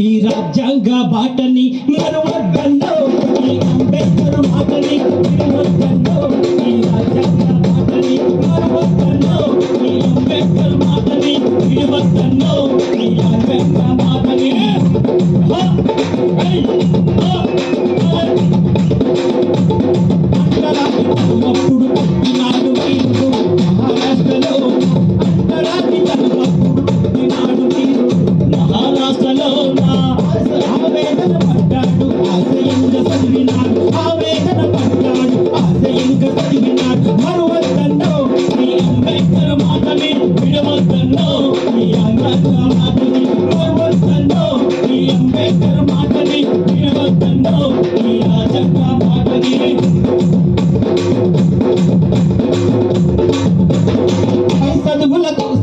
ఈ రాజ్యాంగ బాటని మరవ చదువుల కోసం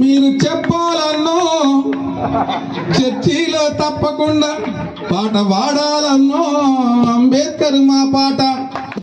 మీరు చెప్పాలన్నో చర్చిలో తప్పకుండా పాట పాడాలన్నో అంబేద్కర్ మా పాట